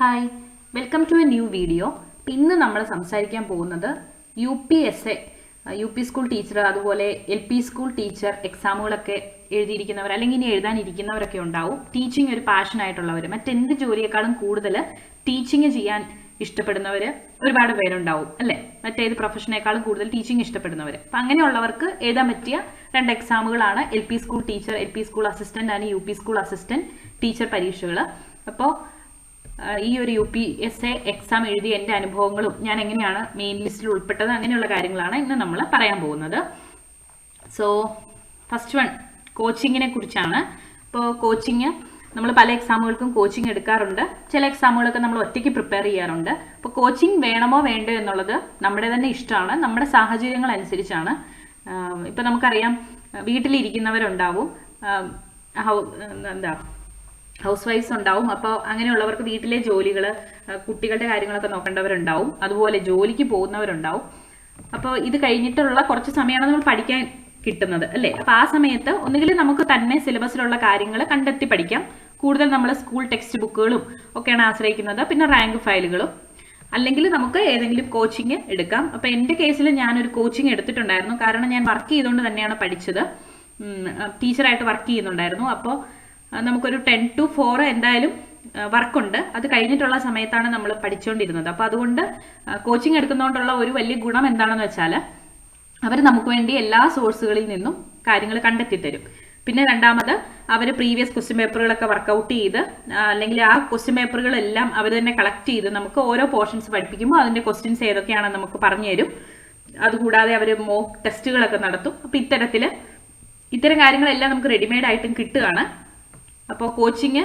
Hi welcome to a new video ഇന്ന് നമ്മൾ സംസാരിക്കാൻ പോകുന്നത് U P S A U P school teacher അതുപോലെ എൽ പി സ്കൂൾ ടീച്ചർ എക്സാമുകളൊക്കെ എഴുതിയിരിക്കുന്നവർ അല്ലെങ്കിൽ ഇനി എഴുതാനിരിക്കുന്നവരൊക്കെ ഉണ്ടാവും. ടീച്ചിങ് ഒരു പാഷൻ ആയിട്ടുള്ളവർ. മറ്റെന്ത് ജോലിയേക്കാളും കൂടുതൽ ടീച്ചിങ് ചെയ്യാൻ ഇഷ്ടപ്പെടുന്നവർ ഒരുപാട് പേരുണ്ടാവും അല്ലേ? മറ്റേത് പ്രൊഫഷനേക്കാളും കൂടുതൽ ടീച്ചിങ് ഇഷ്ടപ്പെടുന്നവർ. അപ്പം അങ്ങനെയുള്ളവർക്ക് എഴുതാൻ പറ്റിയ രണ്ട് എക്സാമുകളാണ് L P school teacher L P school assistant and U P school assistant teacher പരീക്ഷകൾ. അപ്പോൾ ഈ ഒരു U P S A exam എഴുതിയ എന്റെ അനുഭവങ്ങളും ഞാൻ എങ്ങനെയാണ് മെയിൻ ലിസ്റ്റിൽ ഉൾപ്പെട്ടത് അങ്ങനെയുള്ള കാര്യങ്ങളാണ് ഇന്ന് നമ്മൾ പറയാൻ പോകുന്നത്. സോ ഫസ്റ്റ് വൺ കോച്ചിങ്ങിനെ കുറിച്ചാണ്. ഇപ്പോൾ കോച്ചിങ് നമ്മൾ പല എക്സാമുകൾക്കും കോച്ചിങ് എടുക്കാറുണ്ട്. ചില എക്സാമുകളൊക്കെ നമ്മൾ ഒറ്റയ്ക്ക് പ്രിപ്പയർ ചെയ്യാറുണ്ട്. അപ്പോൾ കോച്ചിങ് വേണമോ വേണ്ടോ എന്നുള്ളത് നമ്മുടെ തന്നെ ഇഷ്ടമാണ്. നമ്മുടെ സാഹചര്യങ്ങൾ അനുസരിച്ചാണ്. ഇപ്പം നമുക്കറിയാം വീട്ടിലിരിക്കുന്നവരുണ്ടാവും. എന്താ ഹൗസ് വൈഫ്സ് ഉണ്ടാവും. അപ്പോൾ അങ്ങനെയുള്ളവർക്ക് വീട്ടിലെ ജോലികൾ കുട്ടികളുടെ കാര്യങ്ങളൊക്കെ നോക്കേണ്ടവരുണ്ടാവും. അതുപോലെ ജോലിക്ക് പോകുന്നവരുണ്ടാവും. അപ്പോൾ ഇത് കഴിഞ്ഞിട്ടുള്ള കുറച്ച് സമയമാണ് നമ്മൾ പഠിക്കാൻ കിട്ടുന്നത് അല്ലേ? അപ്പോൾ ആ സമയത്ത് ഒന്നുകിൽ നമുക്ക് തന്നെ സിലബസിലുള്ള കാര്യങ്ങൾ കണ്ടെത്തി പഠിക്കാം. കൂടുതൽ നമ്മൾ സ്കൂൾ ടെക്സ്റ്റ് ബുക്കുകളും ഒക്കെയാണ് ആശ്രയിക്കുന്നത്. പിന്നെ റാങ്ക് ഫയലുകളും. അല്ലെങ്കിൽ നമുക്ക് ഏതെങ്കിലും കോച്ചിങ് എടുക്കാം. അപ്പോൾ എന്റെ കേസിൽ ഞാനൊരു കോച്ചിങ് എടുത്തിട്ടുണ്ടായിരുന്നു. കാരണം ഞാൻ വർക്ക് ചെയ്തുകൊണ്ട് തന്നെയാണ് പഠിച്ചത്. ടീച്ചറായിട്ട് വർക്ക് ചെയ്യുന്നുണ്ടായിരുന്നു. അപ്പോൾ നമുക്കൊരു ടെൻ ടു ഫോർ എന്തായാലും വർക്കുണ്ട്. അത് കഴിഞ്ഞിട്ടുള്ള സമയത്താണ് നമ്മൾ പഠിച്ചുകൊണ്ടിരുന്നത് അപ്പോൾ അതുകൊണ്ട് കോച്ചിങ് എടുക്കുന്നതുകൊണ്ടുള്ള ഒരു വലിയ ഗുണം എന്താണെന്ന് വെച്ചാൽ അവർ നമുക്ക് വേണ്ടി എല്ലാ സോഴ്സുകളിൽ നിന്നും കാര്യങ്ങൾ കണ്ടെത്തി തരും. പിന്നെ രണ്ടാമത് അവർ പ്രീവിയസ് ക്വസ്റ്റ്യൻ പേപ്പറുകളൊക്കെ വർക്കൗട്ട് ചെയ്ത് അല്ലെങ്കിൽ ആ ക്വസ്റ്റ്യൻ പേപ്പറുകളെല്ലാം അവർ തന്നെ കളക്ട് ചെയ്ത് നമുക്ക് ഓരോ പോർഷൻസ് പഠിപ്പിക്കുമ്പോൾ അതിന്റെ ക്വസ്റ്റ്യൻസ് ഏതൊക്കെയാണെന്ന് നമുക്ക് പറഞ്ഞു തരും. അതുകൂടാതെ അവർ മോക്ക് ടെസ്റ്റുകളൊക്കെ നടത്തും. അപ്പോൾ ഇത്തരത്തിൽ ഇത്തരം കാര്യങ്ങളെല്ലാം നമുക്ക് റെഡിമെയ്ഡ് ആയിട്ടും കിട്ടുകയാണ്. അപ്പോൾ കോച്ചിങ്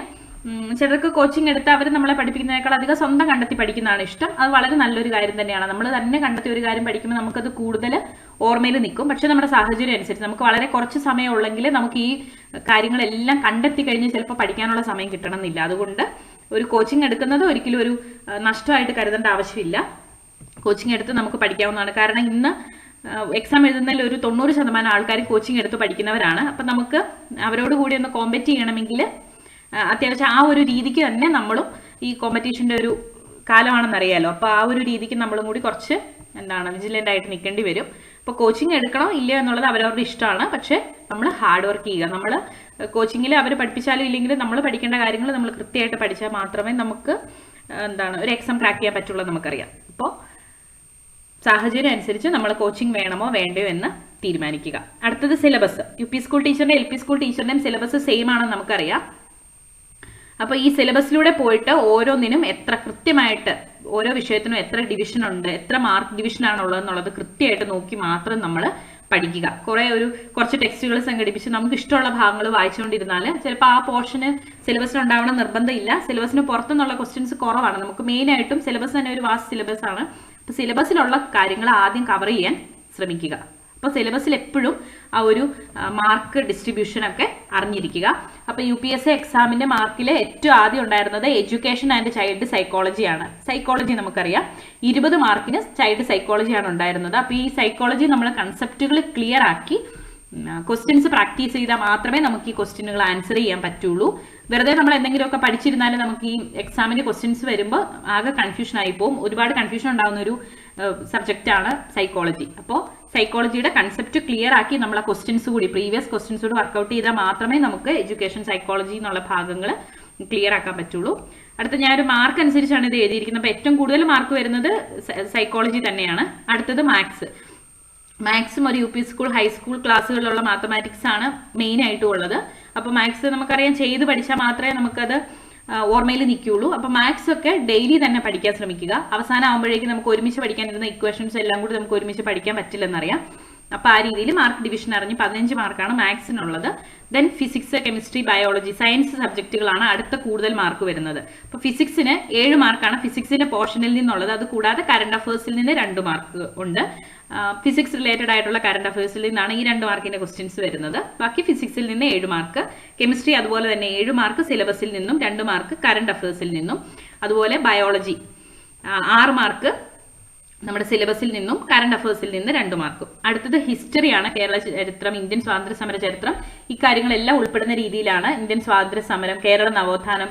ചിലർക്ക് കോച്ചിങ് എടുത്ത് അവർ നമ്മളെ പഠിപ്പിക്കുന്നതിനേക്കാൾ അധികം സ്വന്തം കണ്ടെത്തി പഠിക്കുന്നതാണ് ഇഷ്ടം. അത് വളരെ നല്ലൊരു കാര്യം തന്നെയാണ്. നമ്മൾ തന്നെ കണ്ടെത്തി ഒരു കാര്യം പഠിക്കുമ്പോൾ നമുക്കത് കൂടുതൽ ഓർമ്മയിൽ നിൽക്കും. പക്ഷേ നമ്മുടെ സാഹചര്യം അനുസരിച്ച് നമുക്ക് വളരെ കുറച്ച് സമയം ഉള്ളെങ്കിൽ നമുക്ക് ഈ കാര്യങ്ങളെല്ലാം കണ്ടെത്തി കഴിഞ്ഞ് ചിലപ്പോൾ പഠിക്കാനുള്ള സമയം കിട്ടണമെന്നില്ല. അതുകൊണ്ട് ഒരു കോച്ചിങ് എടുക്കുന്നത് ഒരിക്കലും ഒരു നഷ്ടമായിട്ട് കരുതേണ്ട ആവശ്യമില്ല. കോച്ചിങ് എടുത്ത് നമുക്ക് പഠിക്കാവുന്നതാണ്. കാരണം ഇന്ന് എക്സാം എഴുതുന്നതിൽ ഒരു തൊണ്ണൂറ് ശതമാനം ആൾക്കാർ കോച്ചിങ് എടുത്ത് പഠിക്കുന്നവരാണ്. അപ്പം നമുക്ക് അവരോട് കൂടി ഒന്ന് കോമ്പറ്റ് ചെയ്യണമെങ്കിൽ അത്യാവശ്യം ആ ഒരു രീതിക്ക് തന്നെ നമ്മളും ഈ കോമ്പറ്റീഷന്റെ ഒരു കാലമാണെന്നറിയാലോ അപ്പോൾ ആ ഒരു രീതിക്ക് നമ്മളും കൂടി കുറച്ച് എന്താണ് വിജിലന്റ് ആയിട്ട് നിൽക്കേണ്ടി വരും. അപ്പോൾ കോച്ചിങ് എടുക്കണോ ഇല്ലയോ എന്നുള്ളത് അവരവരുടെ ഇഷ്ടമാണ്. പക്ഷേ നമ്മൾ ഹാർഡ് വർക്ക് ചെയ്യുക. നമ്മൾ കോച്ചിങ്ങിൽ അവർ പഠിപ്പിച്ചാലും ഇല്ലെങ്കിലും നമ്മൾ പഠിക്കേണ്ട കാര്യങ്ങൾ നമ്മൾ കൃത്യമായിട്ട് പഠിച്ചാൽ മാത്രമേ നമുക്ക് എന്താണ് ഒരു എക്സാം ക്രാക്ക് ചെയ്യാൻ പറ്റുള്ളൂ നമുക്കറിയാം. അപ്പോൾ സാഹചര്യം അനുസരിച്ച് നമ്മൾ കോച്ചിങ് വേണമോ വേണ്ടയോ എന്ന് തീരുമാനിക്കുക. അടുത്തത് സിലബസ് യു പി സ്കൂൾ ടീച്ചറിന്റെ എൽ പി സ്കൂൾ ടീച്ചറിന്റെയും സിലബസ് സെയിം ആണെന്ന് നമുക്കറിയാം. അപ്പോൾ ഈ സിലബസിലൂടെ പോയിട്ട് ഓരോന്നിനും എത്ര കൃത്യമായിട്ട് ഓരോ വിഷയത്തിനും എത്ര ഡിവിഷൻ ഉണ്ട് എത്ര മാർക്ക് ഡിവിഷൻ ആണുള്ളത് എന്നുള്ളത് കൃത്യമായിട്ട് നോക്കി മാത്രം നമ്മൾ പഠിക്കുക. കുറെ ഒരു കുറച്ച് ടെക്സ്റ്റുകൾ സംഘടിപ്പിച്ച് നമുക്ക് ഇഷ്ടമുള്ള ഭാഗങ്ങൾ വായിച്ചുകൊണ്ടിരുന്നാൽ ചിലപ്പോൾ ആ പോർഷന് സിലബസിൽ ഉണ്ടാവണം നിർബന്ധമില്ല. സിലബസിന് പുറത്തുനിന്നുള്ള ക്വസ്റ്റ്യൻസ് കുറവാണ്. നമുക്ക് മെയിൻ ആയിട്ടും സിലബസ് തന്നെ ഒരു വാസ്റ്റ് സിലബസ് ആണ്. അപ്പോൾ സിലബസിലുള്ള കാര്യങ്ങൾ ആദ്യം കവർ ചെയ്യാൻ ശ്രമിക്കുക. അപ്പോൾ സിലബസിൽ എപ്പോഴും ആ ഒരു മാർക്ക് ഡിസ്ട്രിബ്യൂഷൻ ഒക്കെ അറിഞ്ഞിരിക്കുക. അപ്പോൾ യു പി എസ് സി എക്സാമിന്റെ മാർക്കിൽ ഏറ്റവും ആദ്യം ഉണ്ടായിരുന്നത് എഡ്യൂക്കേഷൻ ആൻഡ് ചൈൽഡ് സൈക്കോളജിയാണ് സൈക്കോളജി നമുക്കറിയാം. ഇരുപത് മാർക്കിന് ചൈൽഡ് സൈക്കോളജിയാണ് ഉണ്ടായിരുന്നത്. അപ്പോൾ ഈ സൈക്കോളജി നമ്മൾ കൺസെപ്റ്റുകൾ ക്ലിയർ ആക്കി ക്വസ്റ്റ്യൻസ് പ്രാക്ടീസ് ചെയ്താൽ മാത്രമേ നമുക്ക് ഈ ക്വസ്റ്റ്യനുകൾ ആൻസർ ചെയ്യാൻ പറ്റുള്ളൂ. വെറുതെ നമ്മൾ എന്തെങ്കിലുമൊക്കെ പഠിച്ചിരുന്നാലും നമുക്ക് ഈ എക്സാമിന് ക്വസ്റ്റ്യൻസ് വരുമ്പോൾ ആകെ കൺഫ്യൂഷൻ ആയി പോകും. ഒരുപാട് കൺഫ്യൂഷൻ ഉണ്ടാകുന്ന ഒരു സബ്ജക്റ്റാണ് സൈക്കോളജി അപ്പോൾ സൈക്കോളജിയുടെ കൺസെപ്റ്റ് ക്ലിയർ ആക്കി നമ്മൾ ആ ക്വസ്റ്റ്യൻസ് കൂടി പ്രീവിയസ് ക്വസ്റ്റ്യൻസ് കൂടി വർക്കൗട്ട് ചെയ്താൽ മാത്രമേ നമുക്ക് എഡ്യൂക്കേഷൻ സൈക്കോളജി എന്നുള്ള ഭാഗങ്ങൾ ക്ലിയർ ആക്കാൻ പറ്റുള്ളൂ. അടുത്ത ഞാൻ ഒരു മാർക്ക് അനുസരിച്ചാണ് ഇത് എഴുതിയിരിക്കുന്നത്. അപ്പോൾ ഏറ്റവും കൂടുതൽ മാർക്ക് വരുന്നത് സൈക്കോളജി തന്നെയാണ്. അടുത്തത് മാത്സ് മാത്സും ഒരു U P school high school ക്ലാസ്സുകളിലുള്ള mathematics ആണ് മെയിൻ ആയിട്ടും ഉള്ളത് അപ്പോൾ മാത്സ് നമുക്കറിയാം ചെയ്ത് പഠിച്ചാൽ മാത്രമേ നമുക്കത് ഓർമ്മയിൽ നിൽക്കുകയുള്ളൂ. അപ്പോൾ മാത്സ് ഒക്കെ ഡെയിലി തന്നെ പഠിക്കാൻ ശ്രമിക്കുക. അവസാനം ആകുമ്പോഴേക്കും നമുക്ക് ഒരുമിച്ച് പഠിക്കാൻ ഇരുന്ന ഇക്വേഷൻസ് എല്ലാം കൂടി നമുക്ക് ഒരുമിച്ച് പഠിക്കാൻ പറ്റില്ലെന്നറിയാം. അപ്പോൾ ആ രീതിയിൽ മാർക്ക് ഡിവിഷൻ അറിഞ്ഞ് പതിനഞ്ച് മാർക്കാണ് മാത്സിനുള്ളത്. Then physics chemistry biology science സബ്ജക്റ്റുകളാണ് അടുത്ത കൂടുതൽ മാർക്ക് വരുന്നത്. അപ്പോൾ ഫിസിക്സിന് ഏഴ് മാർക്കാണ് ഫിസിക്സിന്റെ പോർഷനിൽ നിന്നുള്ളത്. അത് കൂടാതെ കറണ്ട് അഫേഴ്സിൽ നിന്ന് രണ്ട് മാർക്ക് ഉണ്ട്. ഫിസിക്സ് റിലേറ്റഡ് ആയിട്ടുള്ള കറണ്ട് അഫയേഴ്സിൽ നിന്നാണ് ഈ രണ്ട് മാർക്കിന്റെ ക്വസ്റ്റ്യൻസ് വരുന്നത്. ബാക്കി ഫിസിക്സിൽ നിന്ന് ഏഴ് മാർക്ക് കെമിസ്ട്രി അതുപോലെ തന്നെ ഏഴ് മാർക്ക് സിലബസിൽ നിന്നും രണ്ട് മാർക്ക് കറണ്ട് അഫയേഴ്സിൽ നിന്നും. അതുപോലെ ബയോളജി ആറ് മാർക്ക് നമ്മുടെ സിലബസിൽ നിന്നും കറണ്ട് അഫയേഴ്സിൽ നിന്ന് രണ്ട് മാർക്കും അടുത്തത് ഹിസ്റ്ററിയാണ് കേരള ചരിത്രം ഇന്ത്യൻ സ്വാതന്ത്ര്യ സമര ചരിത്രം. ഇക്കാര്യങ്ങളെല്ലാം ഉൾപ്പെടുന്ന രീതിയിലാണ് ഇന്ത്യൻ സ്വാതന്ത്ര്യ സമരം കേരള നവോത്ഥാനം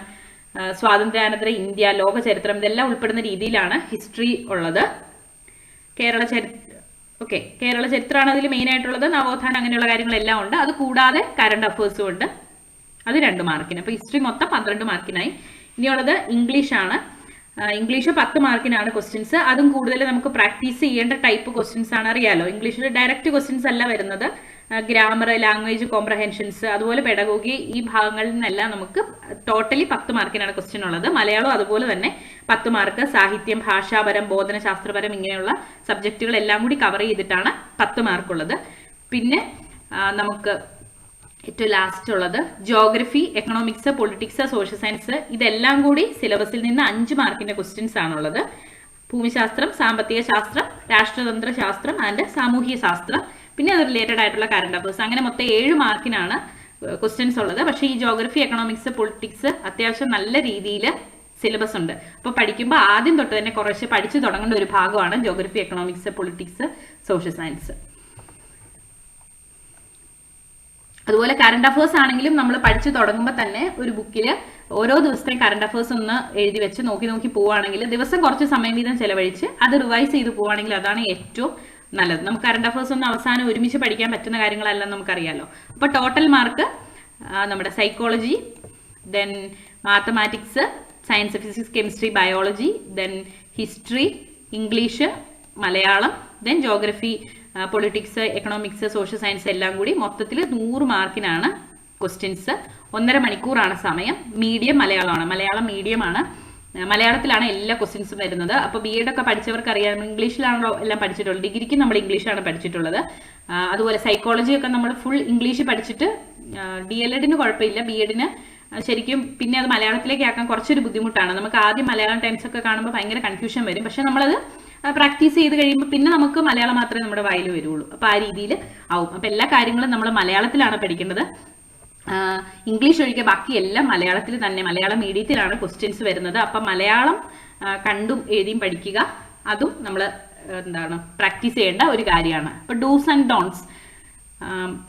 സ്വാതന്ത്ര്യാനന്തര ഇന്ത്യ ലോക ചരിത്രം ഇതെല്ലാം ഉൾപ്പെടുന്ന രീതിയിലാണ് ഹിസ്റ്ററി ഉള്ളത്. കേരള ചരി ഓക്കെ കേരള ചരിത്രമാണ് അതിൽ മെയിൻ ആയിട്ടുള്ളത്. നവോത്ഥാനം അങ്ങനെയുള്ള കാര്യങ്ങളെല്ലാം ഉണ്ട്. അത് കൂടാതെ കറണ്ട് അഫേഴ്സും ഉണ്ട്. അത് രണ്ട് മാർക്കിന് അപ്പോൾ ഹിസ്റ്ററി മൊത്തം പന്ത്രണ്ട് മാർക്കിനായി ഇനിയുള്ളത് ഇംഗ്ലീഷാണ് ഇംഗ്ലീഷ് പത്ത് മാർക്കിനാണ് ക്വസ്റ്റ്യൻസ് അതും കൂടുതൽ നമുക്ക് പ്രാക്ടീസ് ചെയ്യേണ്ട ടൈപ്പ് ക്വസ്റ്റ്യൻസ് ആണ് അറിയാലോ. ഇംഗ്ലീഷിൽ ഡയറക്റ്റ് ക്വസ്റ്റ്യൻസ് അല്ല വരുന്നത്. ഗ്രാമർ ലാംഗ്വേജ് കോംപ്രഹെൻഷൻസ് അതുപോലെ പെഡഗോഗി ഈ ഭാഗങ്ങളിൽ നിന്നെല്ലാം നമുക്ക് ടോട്ടലി പത്ത് മാർക്കിനാണ് ക്വസ്റ്റ്യൻ ഉള്ളത്. മലയാളം അതുപോലെ തന്നെ പത്ത് മാർക്ക് സാഹിത്യം ഭാഷാപരം ബോധനശാസ്ത്രപരം ഇങ്ങനെയുള്ള സബ്ജക്റ്റുകൾ എല്ലാം കൂടി കവർ ചെയ്തിട്ടാണ് പത്ത് മാർക്കുള്ളത് പിന്നെ നമുക്ക് ഏറ്റവും ലാസ്റ്റ് ഉള്ളത്. Geography economics politics social science ഇതെല്ലാം കൂടി സിലബസിൽ നിന്ന് അഞ്ച് മാർക്കിന്റെ ക്വസ്റ്റ്യൻസ് ആണുള്ളത്. ഭൂമിശാസ്ത്രം സാമ്പത്തിക ശാസ്ത്രം രാഷ്ട്രതന്ത്ര ശാസ്ത്രം ആൻഡ് സാമൂഹ്യ ശാസ്ത്രം. പിന്നെ അത് റിലേറ്റഡ് ആയിട്ടുള്ള കറണ്ട് അഫേഴ്സ് അങ്ങനെ മൊത്തം ഏഴ് മാർക്കിനാണ് ക്വസ്റ്റ്യൻസ് ഉള്ളത്. പക്ഷേ ഈ ജോഗ്രഫി എക്കണോമിക്സ് പൊളിറ്റിക്സ് അത്യാവശ്യം നല്ല രീതിയിൽ സിലബസ് ഉണ്ട്. അപ്പോൾ പഠിക്കുമ്പോൾ ആദ്യം തൊട്ട് തന്നെ കുറച്ച് പഠിച്ചു തുടങ്ങേണ്ട ഒരു ഭാഗമാണ് geography economics politics social science അതുപോലെ കറണ്ട് അഫേഴ്സ് ആണെങ്കിലും നമ്മൾ പഠിച്ചു തുടങ്ങുമ്പോൾ തന്നെ ഒരു ബുക്കിൽ ഓരോ ദിവസത്തെയും കറണ്ട് അഫേഴ്സ് ഒന്ന് എഴുതി വെച്ച് നോക്കി നോക്കി പോവുകയാണെങ്കിൽ ദിവസം കുറച്ച് സമയം വീതം ചെലവഴിച്ച് അത് റിവൈസ് ചെയ്ത് പോവുകയാണെങ്കിൽ അതാണ് ഏറ്റവും നല്ലത്. നമുക്ക് കറണ്ട് അഫേഴ്സ് ഒന്ന് അവസാനം ഒരുമിച്ച് പഠിക്കാൻ പറ്റുന്ന കാര്യങ്ങളല്ല നമുക്കറിയാലോ. അപ്പോൾ ടോട്ടൽ മാർക്ക് നമ്മുടെ psychology then mathematics science physics chemistry biology then history English Malayalam then geography politics economics social science എല്ലാം കൂടി മൊത്തത്തിൽ നൂറ് മാർക്കിനാണ് ക്വസ്റ്റ്യൻസ് ഒന്നര മണിക്കൂറാണ് സമയം. മീഡിയം മലയാളമാണ്. മലയാളം മീഡിയമാണ്. മലയാളത്തിലാണ് എല്ലാ ക്വസ്റ്റ്യൻസും വരുന്നത്. അപ്പോൾ ബി എഡ് ഒക്കെ പഠിച്ചവർക്ക് അറിയാം. ഇംഗ്ലീഷിലാണല്ലോ എല്ലാം പഠിച്ചിട്ടുള്ളത്. ഡിഗ്രിക്ക് നമ്മൾ ഇംഗ്ലീഷാണ് പഠിച്ചിട്ടുള്ളത്. അതുപോലെ സൈക്കോളജി ഒക്കെ നമ്മൾ ഫുൾ ഇംഗ്ലീഷ് പഠിച്ചിട്ട് ഡി എൽ എഡിന് കുഴപ്പമില്ല. ബി എഡിന് ശരിക്കും പിന്നെ അത് മലയാളത്തിലേക്ക് ആക്കാൻ കുറച്ചൊരു ബുദ്ധിമുട്ടാണ്. നമുക്ക് ആദ്യം മലയാളം ടൈംസ് ഒക്കെ കാണുമ്പോൾ ഭയങ്കര കൺഫ്യൂഷൻ വരും. പക്ഷെ നമ്മളത് പ്രാക്ടീസ് ചെയ്ത് കഴിയുമ്പോൾ പിന്നെ നമുക്ക് മലയാളം മാത്രമേ നമ്മുടെ വായിൽ വരുള്ളൂ. അപ്പോൾ ആ രീതിയിൽ ആവും. അപ്പോൾ എല്ലാ കാര്യങ്ങളും നമ്മൾ മലയാളത്തിലാണ് പഠിക്കേണ്ടത് ഇംഗ്ലീഷ് ഒഴികെ ബാക്കി എല്ലാം മലയാളത്തിൽ തന്നെ മലയാളം മീഡിയത്തിലാണ് ക്വസ്റ്റ്യൻസ് വരുന്നത്. അപ്പം മലയാളം കണ്ടും എഴുതിയും പഠിക്കുക. അതും നമ്മൾ എന്താണ് പ്രാക്ടീസ് ചെയ്യേണ്ട ഒരു കാര്യമാണ്. അപ്പോൾ ഡൂസ് ആൻഡ് ഡോൺസ്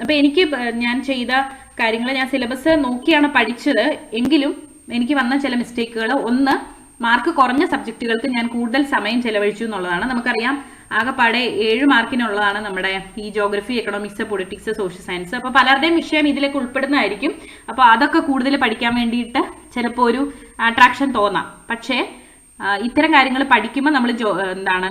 അപ്പോൾ എനിക്ക് ഞാൻ ചെയ്ത കാര്യങ്ങൾ ഞാൻ സിലബസ് നോക്കിയാണ് പഠിച്ചത്. എങ്കിലും എനിക്ക് വന്ന ചില മിസ്റ്റേക്കുകൾ ഒന്ന് മാർക്ക് കുറഞ്ഞ സബ്ജക്റ്റുകൾക്ക് ഞാൻ കൂടുതൽ സമയം ചെലവഴിച്ചു എന്നുള്ളതാണ്. നമുക്കറിയാം ആകെപ്പാടെ ഏഴ് മാർക്കിനുള്ളതാണ് നമ്മുടെ ഈ geography economics politics social science അപ്പോൾ പലരുടെയും വിഷയം ഇതിലേക്ക് ഉൾപ്പെടുന്നതായിരിക്കും. അപ്പോൾ അതൊക്കെ കൂടുതൽ പഠിക്കാൻ വേണ്ടിയിട്ട് ചിലപ്പോൾ ഒരു അട്രാക്ഷൻ തോന്നാം. പക്ഷേ ഇത്തരം കാര്യങ്ങൾ പഠിക്കുമ്പോൾ നമ്മൾ എന്താണ്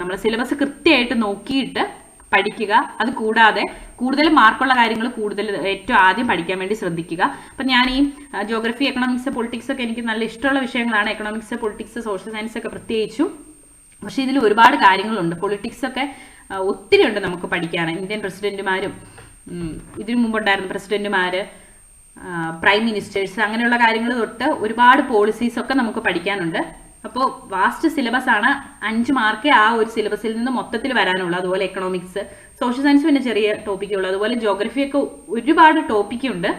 നമ്മൾ സിലബസ് കൃത്യമായിട്ട് നോക്കിയിട്ട് പഠിക്കുക. അത് കൂടാതെ കൂടുതൽ മാർക്കുള്ള കാര്യങ്ങൾ കൂടുതൽ ഏറ്റവും ആദ്യം പഠിക്കാൻ വേണ്ടി ശ്രദ്ധിക്കുക. അപ്പം ഞാൻ ഈ ജോഗ്രഫി എക്കണോമിക്സ് പൊളിറ്റിക്സ് ഒക്കെ എനിക്ക് നല്ല ഇഷ്ടമുള്ള വിഷയങ്ങളാണ്. എക്കണോമിക്സ് പൊളിറ്റിക്സ് സോഷ്യൽ സയൻസ് ഒക്കെ പ്രത്യേകിച്ചും. പക്ഷേ ഇതിൽ ഒരുപാട് കാര്യങ്ങളുണ്ട്. പൊളിറ്റിക്സ് ഒക്കെ ഒത്തിരി ഉണ്ട് നമുക്ക് പഠിക്കാൻ ഇന്ത്യൻ പ്രസിഡന്റുമാരും ഇതിനു മുമ്പുണ്ടായിരുന്ന പ്രസിഡന്റുമാര് പ്രൈം മിനിസ്റ്റേഴ്സ് അങ്ങനെയുള്ള കാര്യങ്ങൾ തൊട്ട് ഒരുപാട് പോളിസീസ് ഒക്കെ നമുക്ക് പഠിക്കാനുണ്ട്. അപ്പോൾ വാസ്റ്റ് സിലബസ് ആണ് അഞ്ച് മാർക്ക് ആ ഒരു സിലബസിൽ നിന്ന് മൊത്തത്തിൽ വരാനുള്ളൂ അതുപോലെ എക്കണോമിക്സ് സോഷ്യൽ സയൻസ് പിന്നെ ചെറിയ ടോപ്പിക്കുള്ളൂ അതുപോലെ ജോഗ്രഫി ഒക്കെ ഒരുപാട് ടോപ്പിക് ഉണ്ട്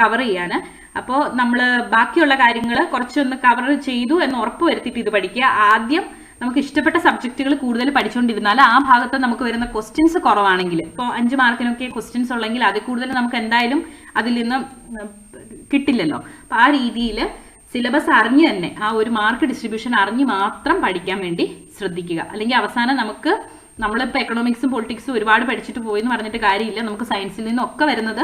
കവർ ചെയ്യാൻ. അപ്പോൾ നമ്മൾ ബാക്കിയുള്ള കാര്യങ്ങൾ കുറച്ചൊന്ന് കവർ ചെയ്തു എന്ന് ഉറപ്പ് വരുത്തിയിട്ട് ഇത് പഠിക്കുക. ആദ്യം നമുക്ക് ഇഷ്ടപ്പെട്ട സബ്ജക്റ്റുകൾ കൂടുതൽ പഠിച്ചുകൊണ്ടിരുന്നാൽ ആ ഭാഗത്ത് നമുക്ക് വരുന്ന ക്വസ്റ്റ്യൻസ് കുറവാണെങ്കിൽ ഇപ്പോൾ അഞ്ച് മാർക്കിനൊക്കെ ക്വസ്റ്റ്യൻസ് ഉള്ളെങ്കിൽ അതിൽ കൂടുതൽ നമുക്ക് എന്തായാലും അതിൽ നിന്ന് കിട്ടില്ലല്ലോ. അപ്പോൾ ആ രീതിയിൽ സിലബസ് അറിഞ്ഞ് തന്നെ ആ ഒരു മാർക്ക് ഡിസ്ട്രിബ്യൂഷൻ അറിഞ്ഞ് മാത്രം പഠിക്കാൻ വേണ്ടി ശ്രദ്ധിക്കുക. അല്ലെങ്കിൽ അവസാനം നമുക്ക് നമ്മളിപ്പോൾ എക്കണോമിക്സും പൊളിറ്റിക്സും ഒരുപാട് പഠിച്ചിട്ട് പോയി എന്ന് പറഞ്ഞിട്ട് കാര്യമില്ല. നമുക്ക് സയൻസിൽ നിന്നൊക്കെ വരുന്നത്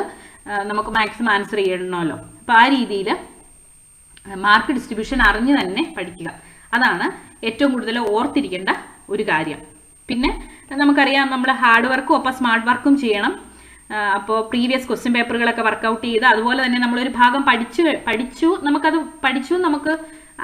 നമുക്ക് മാക്സിമം ആൻസർ ചെയ്യണമല്ലോ. അപ്പോൾ ആ രീതിയിൽ മാർക്ക് ഡിസ്ട്രിബ്യൂഷൻ അറിഞ്ഞ് തന്നെ പഠിക്കുക. അതാണ് ഏറ്റവും കൂടുതൽ ഓർത്തിരിക്കേണ്ട ഒരു കാര്യം. പിന്നെ നമുക്കറിയാം നമ്മൾ ഹാർഡ് വർക്കും ഒപ്പം സ്മാർട്ട് വർക്കും ചെയ്യണം. അപ്പോൾ പ്രീവിയസ് ക്വസ്റ്റ്യൻ പേപ്പറുകളൊക്കെ വർക്കൗട്ട് ചെയ്ത് അതുപോലെ തന്നെ നമ്മളൊരു ഭാഗം പഠിച്ചു പഠിച്ചു നമുക്കത് പഠിച്ചു നമുക്ക്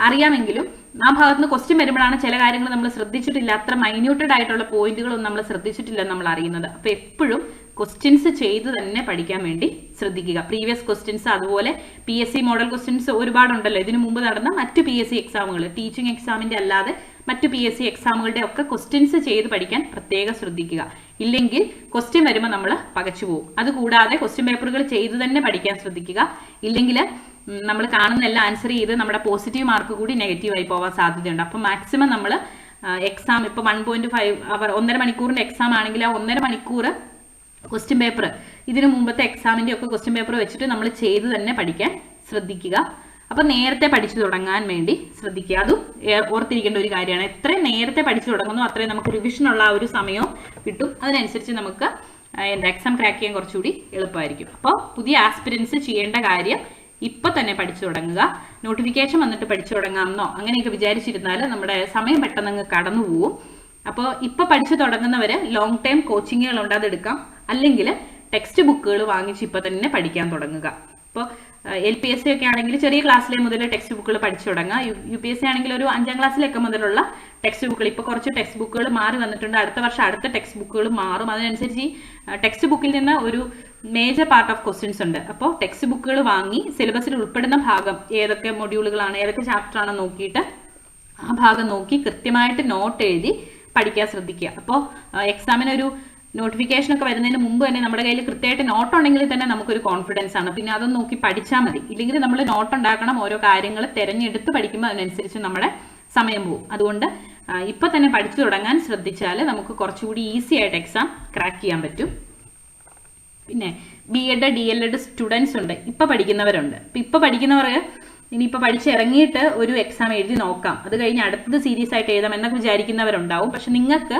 അറിയാമെങ്കിലും ആ ഭാഗത്ത് നിന്ന് ക്വസ്റ്റ്യൻ വരുമ്പോഴാണ് ചില കാര്യങ്ങൾ നമ്മൾ ശ്രദ്ധിച്ചിട്ടില്ല. അത്ര മൈന്യൂട്ടഡ് ആയിട്ടുള്ള പോയിന്റുകളൊന്നും നമ്മൾ ശ്രദ്ധിച്ചിട്ടില്ല നമ്മൾ അറിയുന്നത്. അപ്പോൾ എപ്പോഴും ക്വസ്റ്റ്യൻസ് ചെയ്ത് തന്നെ പഠിക്കാൻ വേണ്ടി ശ്രദ്ധിക്കുക. പ്രീവിയസ് ക്വസ്റ്റ്യൻസ് അതുപോലെ P S C model questions ഒരുപാടുണ്ടല്ലോ. ഇതിനു മുമ്പ് നടന്ന മറ്റു പി എസ് സി എക്സാമുകൾ ടീച്ചിങ് എക്സാമിന്റെ അല്ലാതെ മറ്റു പി എസ് സി എക്സാമുകളുടെ ഒക്കെ ക്വസ്റ്റ്യൻസ് ചെയ്ത് പഠിക്കാൻ പ്രത്യേകം ശ്രദ്ധിക്കുക. ഇല്ലെങ്കിൽ ക്വസ്റ്റ്യൻ വരുമ്പോൾ നമ്മൾ പകച്ചു പോകും അതുകൂടാതെ ക്വസ്റ്റ്യൻ പേപ്പറുകൾ ചെയ്ത് തന്നെ പഠിക്കാൻ ശ്രദ്ധിക്കുക. ഇല്ലെങ്കിൽ നമ്മൾ കാണുന്ന എല്ലാം ആൻസർ ചെയ്ത് നമ്മുടെ പോസിറ്റീവ് മാർക്ക് കൂടി നെഗറ്റീവ് ആയി പോകാൻ സാധ്യതയുണ്ട്. അപ്പം മാക്സിമം നമ്മൾ എക്സാം ഇപ്പോൾ വൺ പോയിന്റ് ഫൈവ് അവർ ഒന്നര മണിക്കൂറിന്റെ എക്സാം ആണെങ്കിൽ ആ ഒന്നര മണിക്കൂർ ക്വസ്റ്റ്യൻ പേപ്പർ ഇതിനു മുമ്പത്തെ എക്സാമിന്റെ ഒക്കെ ക്വസ്റ്റ്യൻ പേപ്പർ വെച്ചിട്ട് നമ്മൾ ചെയ്ത് തന്നെ പഠിക്കാൻ ശ്രദ്ധിക്കുക. അപ്പോൾ നേരത്തെ പഠിച്ചു തുടങ്ങാൻ വേണ്ടി ശ്രദ്ധിക്കുക. അതും ഓർത്തിരിക്കേണ്ട ഒരു കാര്യമാണ്. എത്ര നേരത്തെ പഠിച്ചു തുടങ്ങുന്നു അത്രയും നമുക്ക് റിവിഷനുള്ള ആ ഒരു സമയവും കിട്ടും. അതിനനുസരിച്ച് നമുക്ക് എന്താ എക്സാം ക്രാക്ക് ചെയ്യാൻ കുറച്ചുകൂടി എളുപ്പമായിരിക്കും. അപ്പോൾ പുതിയ ആസ്പിരൻസ് ചെയ്യേണ്ട കാര്യം ഇപ്പൊ തന്നെ പഠിച്ചു തുടങ്ങുക. നോട്ടിഫിക്കേഷൻ വന്നിട്ട് പഠിച്ചു തുടങ്ങാമെന്നോ അങ്ങനെയൊക്കെ വിചാരിച്ചിരുന്നാൽ നമ്മുടെ സമയം പെട്ടെന്ന് അങ്ങ് കടന്നു പോവും. അപ്പോൾ ഇപ്പൊ പഠിച്ചു തുടങ്ങുന്നവർ ലോങ് ടൈം കോച്ചിങ്ങുകൾ ഉണ്ട് അതെടുക്കാം അല്ലെങ്കിൽ ടെക്സ്റ്റ് ബുക്കുകൾ വാങ്ങിച്ച് ഇപ്പൊ തന്നെ പഠിക്കാൻ തുടങ്ങുക. ഇപ്പോൾ എൽ പി എസ് സി ഒക്കെ ആണെങ്കിൽ ചെറിയ ക്ലാസ്സിലെ മുതൽ ടെക്സ്റ്റ് ബുക്കുകൾ പഠിച്ചു തുടങ്ങാം യു പി എസ് സി ആണെങ്കിൽ ഒരു അഞ്ചാം ക്ലാസ്സിലൊക്കെ മുതലുള്ള ടെക്സ്റ്റ് ബുക്കുകൾ ഇപ്പോൾ കുറച്ച് ടെക്സ്റ്റ് ബുക്കുകൾ മാറി വന്നിട്ടുണ്ട്. അടുത്ത വർഷം അടുത്ത ടെക്സ്റ്റ് ബുക്കുകൾ മാറും. അതിനനുസരിച്ച് ഈ ടെക്സ്റ്റ് ബുക്കിൽ നിന്ന് ഒരു മേജർ പാർട്ട് ഓഫ് ക്വസ്റ്റ്യൻസ് ഉണ്ട്. അപ്പോൾ ടെക്സ്റ്റ് ബുക്കുകൾ വാങ്ങി സിലബസിൽ ഉൾപ്പെടുന്ന ഭാഗം ഏതൊക്കെ മൊഡ്യൂളുകളാണ് ഏതൊക്കെ ചാപ്റ്റർ ആണെന്ന് നോക്കിയിട്ട് ആ ഭാഗം നോക്കി കൃത്യമായിട്ട് നോട്ട് എഴുതി പഠിക്കാൻ ശ്രദ്ധിക്കുക. അപ്പോൾ എക്സാമിന് ഒരു നോട്ടിഫിക്കേഷൻ ഒക്കെ വരുന്നതിന് മുമ്പ് തന്നെ നമ്മുടെ കയ്യിൽ കൃത്യമായിട്ട് നോട്ട് ഉണ്ടെങ്കിൽ തന്നെ നമുക്കൊരു കോൺഫിഡൻസ് ആണ്. പിന്നെ അതൊന്ന് നോക്കി പഠിച്ചാൽ മതി. ഇല്ലെങ്കിൽ നമ്മൾ നോട്ട് ഉണ്ടാക്കണം ഓരോ കാര്യങ്ങൾ തിരഞ്ഞെടുത്ത് പഠിക്കുമ്പോൾ അതിനനുസരിച്ച് നമ്മുടെ സമയം പോകും. അതുകൊണ്ട് ഇപ്പൊ തന്നെ പഠിച്ചു തുടങ്ങാൻ ശ്രദ്ധിച്ചാൽ നമുക്ക് കുറച്ചുകൂടി ഈസി ആയിട്ട് എക്സാം ക്രാക്ക് ചെയ്യാൻ പറ്റും. പിന്നെ B Ed D L Ed students ഉണ്ട്. ഇപ്പൊ പഠിക്കുന്നവരുണ്ട്. ഇപ്പൊ ഇപ്പൊ പഠിക്കുന്നവർ ഇനിയിപ്പോൾ പഠിച്ചിറങ്ങിയിട്ട് ഒരു എക്സാം എഴുതി നോക്കാം. അത് കഴിഞ്ഞ് അടുത്തത് സീരിയസ് ആയിട്ട് എഴുതാം എന്നൊക്കെ വിചാരിക്കുന്നവരുണ്ടാവും. പക്ഷെ നിങ്ങൾക്ക്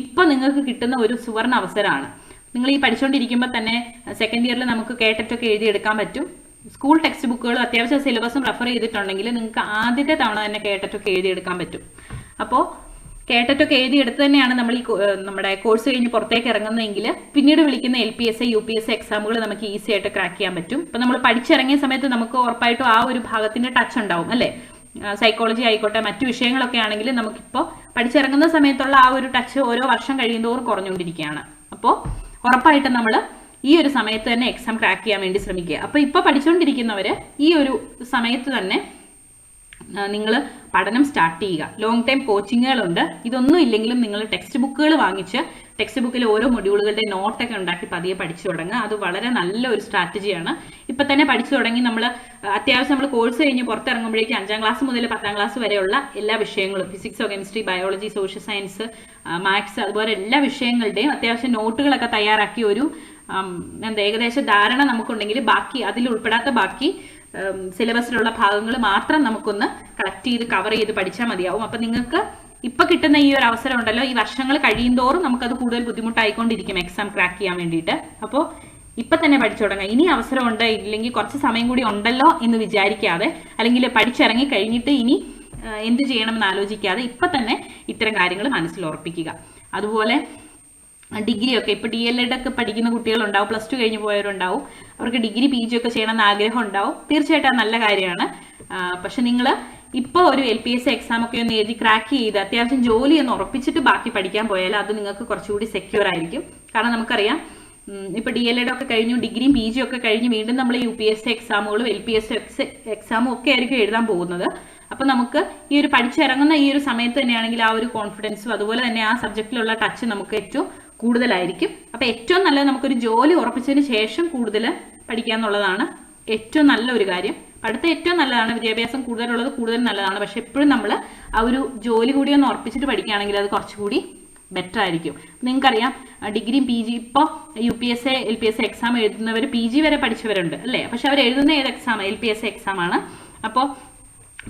ഇപ്പൊ നിങ്ങൾക്ക് കിട്ടുന്ന ഒരു സുവർണ അവസരമാണ്. നിങ്ങൾ ഈ പഠിച്ചുകൊണ്ടിരിക്കുമ്പോൾ തന്നെ സെക്കൻഡ് ഇയറിൽ നമുക്ക് കേട്ടിട്ടൊക്കെ എഴുതിയെടുക്കാൻ പറ്റും. സ്കൂൾ ടെക്സ്റ്റ് ബുക്കുകളും അത്യാവശ്യം സിലബസും റെഫർ ചെയ്തിട്ടുണ്ടെങ്കിൽ നിങ്ങൾക്ക് ആദ്യത്തെ തവണ തന്നെ കേട്ടിട്ടൊക്കെ എഴുതിയെടുക്കാൻ പറ്റും. അപ്പോൾ കേട്ടിട്ടൊക്കെ എഴുതിയെടുത്ത് തന്നെയാണ് നമ്മൾ ഈ നമ്മുടെ കോഴ്സ് കഴിഞ്ഞ് പുറത്തേക്ക് ഇറങ്ങുന്നതെങ്കിൽ പിന്നീട് വിളിക്കുന്ന L P S I U P S എക്സാമുകൾ നമുക്ക് ഈസി ആയിട്ട് ക്രാക്ക് ചെയ്യാൻ പറ്റും. ഇപ്പം നമ്മൾ പഠിച്ചിറങ്ങിയ സമയത്ത് നമുക്ക് ഉറപ്പായിട്ടും ആ ഒരു ഭാഗത്തിന്റെ ടച്ച് ഉണ്ടാവും അല്ലേ? സൈക്കോളജി ആയിക്കോട്ടെ മറ്റു വിഷയങ്ങളൊക്കെ ആണെങ്കിൽ നമുക്കിപ്പോൾ പഠിച്ചിറങ്ങുന്ന സമയത്തുള്ള ആ ഒരു ടച്ച് ഓരോ വർഷം കഴിയുന്തോറും കുറഞ്ഞുകൊണ്ടിരിക്കുകയാണ്. അപ്പോൾ ഉറപ്പായിട്ടും നമ്മൾ ഈ ഒരു സമയത്ത് തന്നെ എക്സാം ക്രാക്ക് ചെയ്യാൻ വേണ്ടി ശ്രമിക്കുക. അപ്പോൾ ഇപ്പോൾ പഠിച്ചുകൊണ്ടിരിക്കുന്നവർ ഈ ഒരു സമയത്ത് തന്നെ നിങ്ങൾ പഠനം സ്റ്റാർട്ട് ചെയ്യുക. ലോങ് ടൈം കോച്ചിങ്ങുകളുണ്ട് ഇതൊന്നും ഇല്ലെങ്കിലും നിങ്ങൾ ടെക്സ്റ്റ് ബുക്കുകൾ വാങ്ങിച്ച് ടെക്സ്റ്റ് ബുക്കിൽ ഓരോ മൊഡ്യൂളുകളുടെ നോട്ടൊക്കെ ഉണ്ടാക്കി പതിയെ പഠിച്ചു തുടങ്ങുക. അത് വളരെ നല്ല ഒരു സ്ട്രാറ്റജിയാണ് ഇപ്പം തന്നെ പഠിച്ചു തുടങ്ങി നമ്മൾ അത്യാവശ്യം നമ്മൾ കോഴ്സ് കഴിഞ്ഞ് പുറത്തിറങ്ങുമ്പോഴേക്കും അഞ്ചാം ക്ലാസ് മുതൽ പത്താം ക്ലാസ് വരെയുള്ള എല്ലാ വിഷയങ്ങളും ഫിസിക്സോ chemistry biology social science maths അതുപോലെ എല്ലാ വിഷയങ്ങളുടെയും അത്യാവശ്യം നോട്ടുകളൊക്കെ തയ്യാറാക്കി ഒരു എന്താ ഏകദേശ ധാരണ നമുക്കുണ്ടെങ്കിൽ ബാക്കി അതിൽ ഉൾപ്പെടാത്ത ബാക്കി സിലബസിലുള്ള ഭാഗങ്ങൾ മാത്രം നമുക്കൊന്ന് കളക്ട് ചെയ്ത് കവർ ചെയ്ത് പഠിച്ചാൽ മതിയാവും. അപ്പൊ നിങ്ങൾക്ക് ഇപ്പൊ കിട്ടുന്ന ഈ ഒരു അവസരം ഉണ്ടല്ലോ ഈ വർഷങ്ങൾ കഴിയുന്തോറും നമുക്കത് കൂടുതൽ ബുദ്ധിമുട്ടായിക്കൊണ്ടിരിക്കും എക്സാം ക്രാക്ക് ചെയ്യാൻ വേണ്ടിയിട്ട്. അപ്പോൾ ഇപ്പൊ തന്നെ പഠിച്ചു തുടങ്ങാം. ഇനി അവസരമുണ്ട് ഇല്ലെങ്കിൽ കുറച്ച് സമയം കൂടി ഉണ്ടല്ലോ എന്ന് വിചാരിക്കാതെ അല്ലെങ്കിൽ പഠിച്ചിറങ്ങി കഴിഞ്ഞിട്ട് ഇനി എന്ത് ചെയ്യണമെന്ന് ആലോചിക്കാതെ ഇപ്പൊ തന്നെ ഇത്തരം കാര്യങ്ങൾ മനസ്സിൽ ഉറപ്പിക്കുക. അതുപോലെ ഡിഗ്രി ഒക്കെ ഇപ്പൊ ഡി എൽ എഡ് ഒക്കെ പഠിക്കുന്ന കുട്ടികളുണ്ടാവും പ്ലസ് ടു കഴിഞ്ഞ് പോയവരുണ്ടാവും. അവർക്ക് ഡിഗ്രി പി ജി ഒക്കെ ചെയ്യണമെന്ന് ആഗ്രഹം ഉണ്ടാവും തീർച്ചയായിട്ടും നല്ല കാര്യമാണ്. പക്ഷെ നിങ്ങൾ ഇപ്പോൾ ഒരു L P S C exam ഒക്കെ ഒന്ന് എഴുതി ക്രാക്ക് ചെയ്ത് അത്യാവശ്യം ജോലി ഒന്ന് ഉറപ്പിച്ചിട്ട് ബാക്കി പഠിക്കാൻ പോയാൽ അത് നിങ്ങൾക്ക് കുറച്ചുകൂടി സെക്യൂർ ആയിരിക്കും. കാരണം നമുക്കറിയാം ഇപ്പൊ ഡി എൽ എഡ് ഒക്കെ കഴിഞ്ഞു ഡിഗ്രിയും പി ജി ഒക്കെ കഴിഞ്ഞ് വീണ്ടും നമ്മൾ യു പി എസ് സി എക്സാമുകളും എൽ പി എസ് എക്സ് എക്സാമും ഒക്കെ ആയിരിക്കും എഴുതാൻ പോകുന്നത്. അപ്പൊ നമുക്ക് ഈ ഒരു പഠിച്ചിറങ്ങുന്ന ഈ ഒരു സമയത്ത് തന്നെയാണെങ്കിൽ ആ ഒരു കോൺഫിഡൻസും അതുപോലെ തന്നെ ആ സബ്ജക്റ്റിലുള്ള ടച്ച് നമുക്ക് ഏറ്റവും കൂടുതലായിരിക്കും. അപ്പോൾ ഏറ്റവും നല്ലത് നമുക്കൊരു ജോലി ഉറപ്പിച്ചതിന് ശേഷം കൂടുതൽ പഠിക്കുക എന്നുള്ളതാണ് ഏറ്റവും നല്ല ഒരു കാര്യം. അടുത്ത ഏറ്റവും നല്ലതാണ് വിദ്യാഭ്യാസം കൂടുതലുള്ളത് കൂടുതൽ നല്ലതാണ്. പക്ഷെ എപ്പോഴും നമ്മൾ ആ ഒരു ജോലി കൂടി ഒന്ന് ഉറപ്പിച്ചിട്ട് പഠിക്കുകയാണെങ്കിൽ അത് കുറച്ചുകൂടി ബെറ്റർ ആയിരിക്കും. നിങ്ങൾക്കറിയാം ഡിഗ്രിയും പി ജി ഇപ്പോൾ U P S A L P S A exam എഴുതുന്നവർ P G വരെ പഠിച്ചവരുണ്ട് അല്ലേ? പക്ഷെ അവർ എഴുതുന്ന ഏത് exam L P S A exam ആണ്. അപ്പോൾ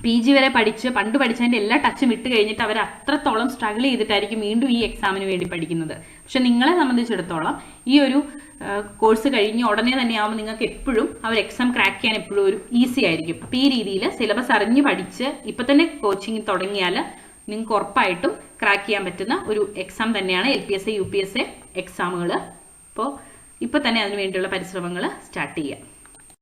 പി ജി വരെ പഠിച്ച് പണ്ട് പഠിച്ചതിന്റെ എല്ലാ ടച്ചും വിട്ട് കഴിഞ്ഞിട്ട് അവർ അത്രത്തോളം സ്ട്രഗിൾ ചെയ്തിട്ടായിരിക്കും വീണ്ടും ഈ എക്സാമിന് വേണ്ടി പഠിക്കുന്നത്. പക്ഷെ നിങ്ങളെ സംബന്ധിച്ചിടത്തോളം ഈ ഒരു കോഴ്സ് കഴിഞ്ഞ് ഉടനെ തന്നെ ആവുമ്പോൾ നിങ്ങൾക്ക് എപ്പോഴും അവർ എക്സാം ക്രാക്ക് ചെയ്യാൻ എപ്പോഴും ഒരു ഈസി ആയിരിക്കും. അപ്പോൾ ഈ രീതിയിൽ സിലബസ് അറിഞ്ഞ് പഠിച്ച് ഇപ്പം തന്നെ കോച്ചിങ് തുടങ്ങിയാൽ നിങ്ങൾക്ക് ഉറപ്പായിട്ടും ക്രാക്ക് ചെയ്യാൻ പറ്റുന്ന ഒരു എക്സാം തന്നെയാണ് L P S A U P S A എക്സാമുകൾ അപ്പോൾ ഇപ്പം തന്നെ അതിനു വേണ്ടിയുള്ള പരിശ്രമങ്ങൾ സ്റ്റാർട്ട് ചെയ്യുക.